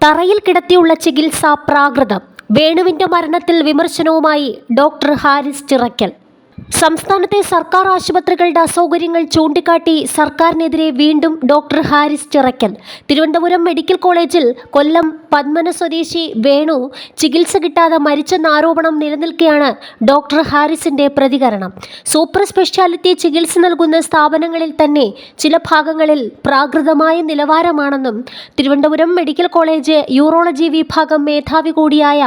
തറയിൽ കിടത്തിയുള്ള ചികിത്സാ പ്രാകൃതം. വേണുവിന്റെ മരണത്തിൽ വിമർശനവുമായി ഡോക്ടർ ഹാരിസ് ചിറക്കൽ സംസ്ഥാനത്തെ സർക്കാർ ആശുപത്രികളുടെ അസൗകര്യങ്ങൾ ചൂണ്ടിക്കാട്ടി സർക്കാരിനെതിരെ വീണ്ടും ഡോക്ടർ ഹാരിസ് ചിറക്കൽ തിരുവനന്തപുരം മെഡിക്കൽ കോളേജിൽ കൊല്ലം പന്മന സ്വദേശി വേണു ചികിത്സ കിട്ടാതെ മരിച്ചെന്ന ആരോപണം നിലനിൽക്കെയാണ് ഡോക്ടർ ഹാരിസിന്റെ പ്രതികരണം. സൂപ്പർ സ്പെഷ്യാലിറ്റി ചികിത്സ നൽകുന്ന സ്ഥാപനങ്ങളിൽ തന്നെ ചില ഭാഗങ്ങളിൽ പ്രാകൃതമായ നിലവാരമാണെന്നും തിരുവനന്തപുരം മെഡിക്കൽ കോളേജ് യൂറോളജി വിഭാഗം മേധാവി കൂടിയായ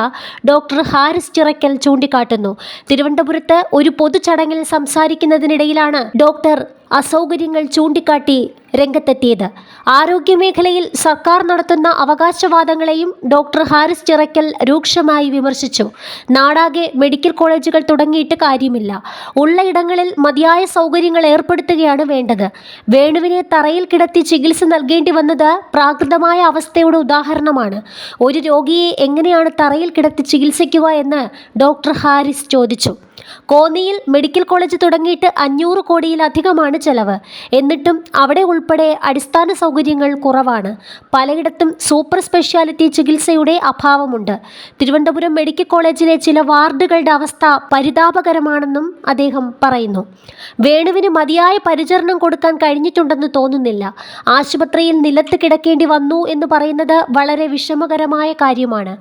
ഡോക്ടർ ഹാരിസ് ചിറക്കൽ ചൂണ്ടിക്കാട്ടുന്നു. തിരുവനന്തപുരത്ത് ഒരു പൊതുചടങ്ങിൽ സംസാരിക്കുന്നതിനിടയിലാണ് ഡോക്ടർ അസൗകര്യങ്ങൾ ചൂണ്ടിക്കാട്ടി രംഗത്തെത്തിയത്. ആരോഗ്യമേഖലയിൽ സർക്കാർ നടത്തുന്ന അവകാശവാദങ്ങളെയും ഡോക്ടർ ഹാരിസ് ചിറയ്ക്കൽ രൂക്ഷമായി വിമർശിച്ചു. നാടാകെ മെഡിക്കൽ കോളേജുകൾ തുടങ്ങിയിട്ട് കാര്യമില്ല. ഉള്ള ഇടങ്ങളിൽ മതിയായ സൗകര്യങ്ങൾ ഏർപ്പെടുത്തുകയാണ് വേണ്ടത്. വേണുവിനെ തറയിൽ കിടത്തി ചികിത്സ നൽകേണ്ടി വന്നത് പ്രാകൃതമായ അവസ്ഥയുടെ ഉദാഹരണമാണ്. ഒരു രോഗിയെ എങ്ങനെയാണ് തറയിൽ കിടത്തി ചികിത്സിക്കുക എന്ന് ഡോക്ടർ ഹാരിസ് ചോദിച്ചു. കോന്നിയിൽ മെഡിക്കൽ കോളേജ് തുടങ്ങിയിട്ട് അഞ്ഞൂറ് കോടിയിലധികമാണ് ചെലവ്. എന്നിട്ടും അവിടെ ഉൾപ്പെടെ അടിസ്ഥാന സൗകര്യങ്ങൾ കുറവാണ്. പലയിടത്തും സൂപ്പർ സ്പെഷ്യാലിറ്റി ചികിത്സയുടെ അഭാവമുണ്ട്. തിരുവനന്തപുരം മെഡിക്കൽ കോളേജിലെ ചില വാർഡുകളുടെ അവസ്ഥ പരിതാപകരമാണെന്നും അദ്ദേഹം പറയുന്നു. വേണുവിന് മതിയായ പരിചരണം കൊടുക്കാൻ കഴിഞ്ഞിട്ടുണ്ടെന്ന് തോന്നുന്നില്ല. ആശുപത്രിയിൽ നിലത്ത് കിടക്കേണ്ടി വന്നു എന്ന് പറയുന്നത് വളരെ വിഷമകരമായ കാര്യമാണ്.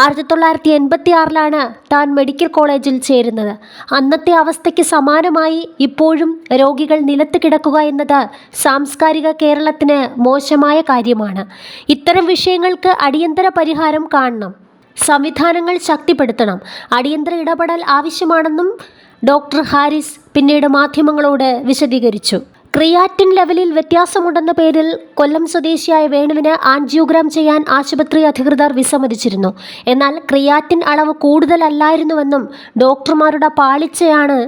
ആയിരത്തി തൊള്ളായിരത്തി എൺപത്തി ആറിലാണ് താൻ മെഡിക്കൽ കോളേജിൽ ചേരുന്നത്. അന്നത്തെ അവസ്ഥയ്ക്ക് സമാനമായി ഇപ്പോഴും രോഗികൾ നിലത്ത് കിടക്കുക എന്നത് സാംസ്കാരിക കേരളത്തിന് മോശമായ കാര്യമാണ്. ഇത്തരം വിഷയങ്ങൾക്ക് അടിയന്തര പരിഹാരം കാണണം. സംവിധാനങ്ങൾ ശക്തിപ്പെടുത്തണം. അടിയന്തര ഇടപെടൽ ആവശ്യമാണെന്നും ഡോക്ടർ ഹാരിസ് പിന്നീട് മാധ്യമങ്ങളോട് വിശദീകരിച്ചു. ക്രിയാറ്റിൻ ലെവലിൽ വ്യത്യാസമുണ്ടെന്ന പേരിൽ കൊല്ലം സ്വദേശിയായ വേണുവിന് ആൻജിയോഗ്രാം ചെയ്യാൻ ആശുപത്രി അധികൃതർ വിസമ്മതിച്ചിരുന്നു. എന്നാൽ ക്രിയാറ്റിൻ അളവ് കൂടുതലല്ലായിരുന്നുവെന്നും ഡോക്ടർമാരുടെ പാളിച്ചയാണ്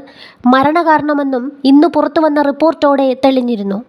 മരണകാരണമെന്നും ഇന്ന് പുറത്തുവന്ന റിപ്പോർട്ടോടെ തെളിഞ്ഞിരുന്നു.